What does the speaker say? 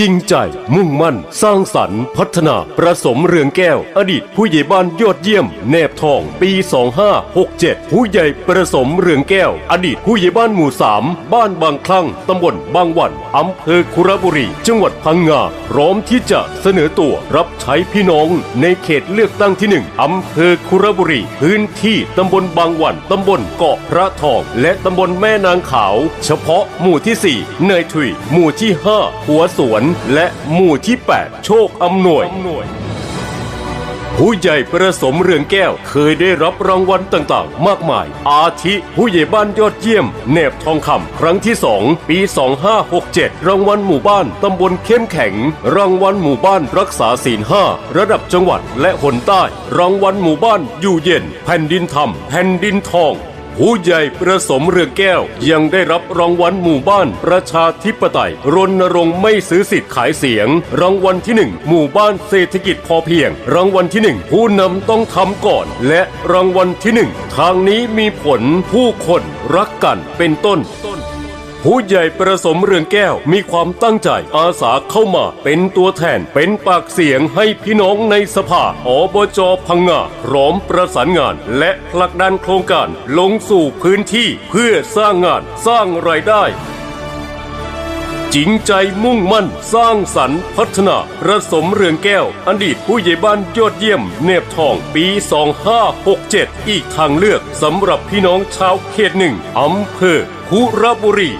จริงใจ มุ่งมั่น สร้างสรรค์ พัฒนา ประสมเรืองแก้ว อดีตผู้ใหญ่บ้านยอดเยี่ยม แนบทอง ปี 2567 ผู้ใหญ่ประสมเรืองแก้ว อดีตผู้ใหญ่บ้านหมู่ 3 บ้านบางคลั่งตำบลบางวันอำเภอคุระบุรี จังหวัดพังงาพร้อมที่จะเสนอตัวรับใช้พี่น้อง ในเขตเลือกตั้งที่1อำเภอคุระบุรี พื้นที่ตำบลบางวันตำบลเกาะพระทอง และตำบลแม่นางขาว เฉพาะหมู่ที่ 4 เนยทุย หมู่ที่ 5 หัวสวนและหมู่ที่ 8 โชคอำนวย ผู้ใหญ่ประสมเรืองแก้วเคยได้รับรางวัลต่างๆ มากมาย อาทิผู้ใหญ่บ้านยอดเยี่ยมแนบทองคำครั้งที่ 2 ปี 2567 รางวัลหมู่บ้านตำบลเข้มแข็ง รางวัลหมู่บ้านรักษาศีลห้าระดับจังหวัดและหนใต้ รางวัลหมู่บ้านอยู่เย็น แผ่นดินธรรม แผ่นดินทอง ผู้ใหญ่ประสมเรืองแก้ว ยังได้รับรางวัลหมู่บ้าน ประชาธิปไตย รณรงค์ไม่ซื้อสิทธิ์ขายเสียง รางวัลที่หนึ่งหมู่บ้านเศรษฐกิจพอเพียง รางวัลที่หนึ่งผู้นำต้องทำก่อน และรางวัลที่หนึ่งทางนี้มีผลผู้คนรักกันเป็นต้น ผู้ใหญ่ประสมเรืองแก้วมีความตั้งใจอาสาเข้ามาเป็นตัวแทนเป็นปากเสียงให้พี่น้องในสภาอบจพังงาพร้อมประสานงาน และผลักดันโครงการลงสู่พื้นที่เพื่อสร้างงานสร้างรายได้ จริงใจมุ่งมั่น สร้างสรรค์ พัฒนาประสมเรืองแก้ว อดีตผู้ใหญ่บ้านยอดเยี่ยม เนบทองปี 2567 อีกทางเลือกสำหรับพี่น้องชาวเขตหนึ่งอำเภอคุระบุรี